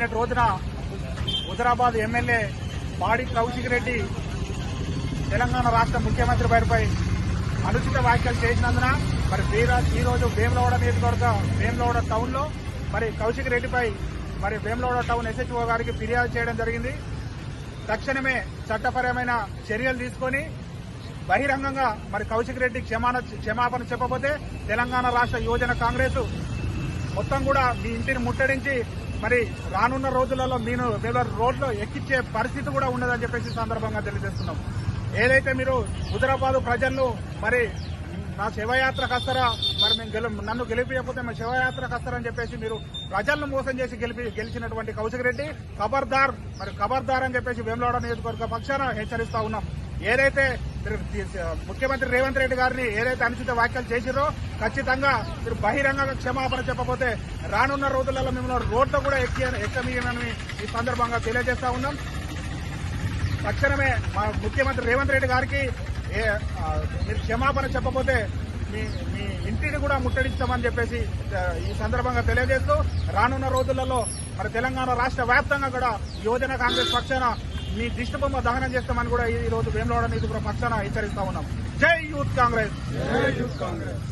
నిన్నటి రోజున హుజరాబాద్ ఎమ్మెల్యే పాడి కౌశిక్ రెడ్డి తెలంగాణ రాష్ట్ర ముఖ్యమంత్రి పైపై అనుచిత వ్యాఖ్యలు చేసినందున మరి ఈ రోజు భీమలవాడ నియోజకవర్గ భీమలవాడ టౌన్లో మరి కౌశిక్ రెడ్డిపై మరి భీమలవాడ టౌన్ ఎస్హెచ్ఓ గారికి ఫిర్యాదు చేయడం జరిగింది. తక్షణమే చట్టపరమైన చర్యలు తీసుకొని బహిరంగంగా మరి కౌశిక్ రెడ్డి క్షమాన క్షమాపణ చెప్పబోతే తెలంగాణ రాష్ట్ర యువజన కాంగ్రెస్ మొత్తం కూడా మీ ఇంటిని ముట్టడించి మరి రానున్న రోజులలో నేను వేరే రోడ్లో ఎక్కించే పరిస్థితి కూడా ఉండదని చెప్పేసి సందర్భంగా తెలియజేస్తున్నాం. ఏదైతే మీరు హుజరాబాద్ ప్రజలను మరి నా శివయాత్ర కస్తరా మరి మేము గెలు నన్ను గెలిపియకపోతే మా శివయాత్ర కస్తారని చెప్పేసి మీరు ప్రజలను మోసం చేసి గెలిపి గెలిచినటువంటి కౌశిక్ రెడ్డి ఖబర్దార్ మరి ఖబర్దార్ అని చెప్పేసి వేములవాడ నియోజకవర్గ పక్షాన హెచ్చరిస్తా ఉన్నాం. ఏదైతే ముఖ్యమంత్రి రేవంత్ రెడ్డి గారిని ఏదైతే అనుచిత వ్యాఖ్యలు చేసిరో ఖచ్చితంగా మీరు బహిరంగంగా క్షమాపణ చెప్పకపోతే రానున్న రోజులలో మిమ్మల్ని రోడ్డు కూడా ఎక్కి ఎక్కమీయనని ఈ సందర్భంగా తెలియజేస్తా ఉన్నాం. తక్షణమే మా ముఖ్యమంత్రి రేవంత్ రెడ్డి గారికి ఏ, మీరు క్షమాపణ చెప్పకపోతే మీ మీ ఇంటిని కూడా ముట్టడిస్తామని చెప్పేసి ఈ సందర్భంగా తెలియజేస్తూ రానున్న రోజులలో మరి తెలంగాణ రాష్ట్ర వ్యాప్తంగా కూడా యువజన కాంగ్రెస్ పక్షాన మీ దిష్టిబొమ్మ దహనం చేస్తామని కూడా ఈ రోజు వేములవాడ నియోజకవర్గ పక్షాన హెచ్చరిస్తా ఉన్నాం. జై యూత్ కాంగ్రెస్. జై యూత్ కాంగ్రెస్.